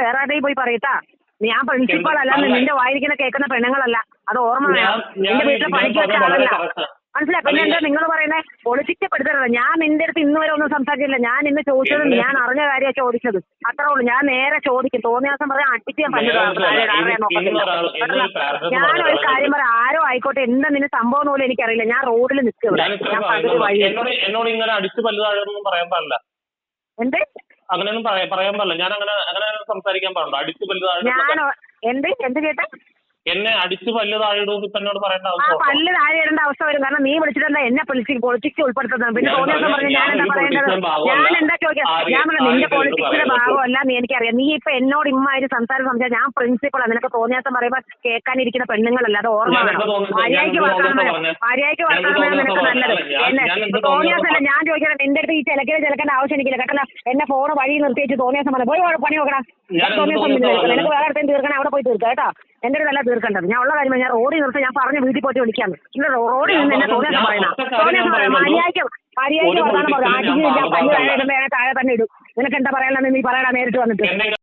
വേറെ ആരുടെയും പോയി പറയട്ടാ. ഞാൻ പ്രിൻസിപ്പൾ അല്ല. നിന്റെ വായിരിക്കുന്ന കേൾക്കുന്ന പെണ്ണുങ്ങളല്ല. അത് ഓർമ്മ വേണം. വീട്ടിൽ ഞാൻ പണിക്ക് വെച്ച ആളല്ല. മനസ്സിലായി? പിന്നെ എന്താ നിങ്ങൾ പറയുന്നത് പൊളിറ്റിക്കപ്പെടുത്തരുത് ഞാൻ നിന്റെ അടുത്ത് ഇന്ന് വരെ ഒന്നും സംസാരിച്ചില്ല ഞാൻ ഇന്ന് ചോദിച്ചത് എന്റെ- ഞാൻ അറിഞ്ഞ കാര്യമാണ് ചോദിച്ചത്. അത്രേ ഉള്ളൂ. ഞാൻ നേരെ ചോദിക്കും. തോന്നിയ ദിവസം പറയാൻ അടിച്ച് ഞാൻ? പാരഗ്രാഫ് ഞാൻ ഒരു കാര്യം പറയാം. ആരോ ആയിക്കോട്ടെ. എന്താ നിന്ന് സംഭവം പോലും എനിക്കറിയില്ല. ഞാൻ റോഡിൽ നിൽക്കുക ഞാൻ പകുതി വഴി എന്നോട് ഇങ്ങനെ അടിച്ചു പല്ലുതാഴൊന്നും പറയാൻ പാടില്ല. എന്ത്? അങ്ങനെയൊന്നും പറയാൻ പാടില്ല. ഞാൻ അങ്ങനെ സംസാരിക്കാൻ പാടുണ്ടോ? അടിച്ചു ഞാൻ എന്ത് എന്ത് കേട്ടാ എന്നെ അടിച്ചു പല്ല് താഴെ ഇടും ഇപ്പൊ എന്നോട് പറയേണ്ട ആ ആവശ്യം പല്ല് താഴെ ഇടേണ്ട അവസ്ഥ വരും. കാരണം നീ വിളിച്ചിട്ടെന്താ എന്നെ പൊളിറ്റിക്സ് പൊളിറ്റിക്സ് ഉൾപ്പെടുത്തുന്നത്? പിന്നെ ഞാൻ പറഞ്ഞ- പറഞ്ഞു ഞാൻ എന്താ ഒരു പറയേണ്ടത്? ഭാഗമല്ല. ഞാൻ എന്താ ചോദിക്കാം? ആരെയും- ഞാൻ പറഞ്ഞു നിന്റെ പൊളിറ്റിക്സിന്റെ പറ്റും. ഭാഗമല്ല നീ എനിക്കറിയാം. നീ ഇപ്പൊ എന്നോട് ഇമ്മാതിരി സംസാരം സംസാരിച്ചാൽ ഞാൻ പ്രിൻസിപ്പളാണ് നിനക്ക് തോന്നിയാസം പറയുമ്പോ പറയുമ്പോൾ കേൾക്കാനിരിക്കുന്ന പെണ്ണുങ്ങളല്ല. അത് ഓർമ്മ ഞാൻ വേണം. എന്ത് തോന്നിയ- ഭാര്യയ്ക്ക് ഞാൻ എന്ത് വേണം ഞാൻ വേണം നിനക്ക് നല്ലത്. ഞാൻ- എന്നെ എന്ത് ഞാൻ ചോദിക്കണം എന്റെ അടുത്ത് ഈ ചിലക്കിന് ചിലക്കേണ്ട ആവശ്യം എനിക്കില്ല. കേട്ടല്ല? എന്നെ ഫോൺ വഴി നിർത്തിയിട്ട് തോന്നിയാസം പറഞ്ഞു പോയി പണി നോക്കണം. ഞാൻ എന്ത് നിനക്ക് ദിവസം വേറെ അടുത്തേം തീർക്കണേ അവിടെ പോയി തീർക്കാം കേട്ടോ? എന്റെ നല്ല തീർക്കേണ്ടത്. ഞാൻ ഉള്ള കാര്യം ഞാൻ റോഡിൽ നിർത്തി ഞാൻ പറഞ്ഞ് വീട്ടിൽ പോയിട്ട് വിളിക്കാന്ന് ഇല്ല റോഡിൽ നിന്ന് എന്നെ പറയണം ഞാൻ മര്യാദയ്ക്ക് മര്യാദയ്ക്ക് ഒരു വർത്താനം പറഞ്ഞു ഞാൻ പല്ല് താഴെ തന്നെ ഇടും. നിനക്ക് എന്താ പറയാനുള്ളത് നീ പറയടാ നേരിട്ട് വന്നിട്ട്.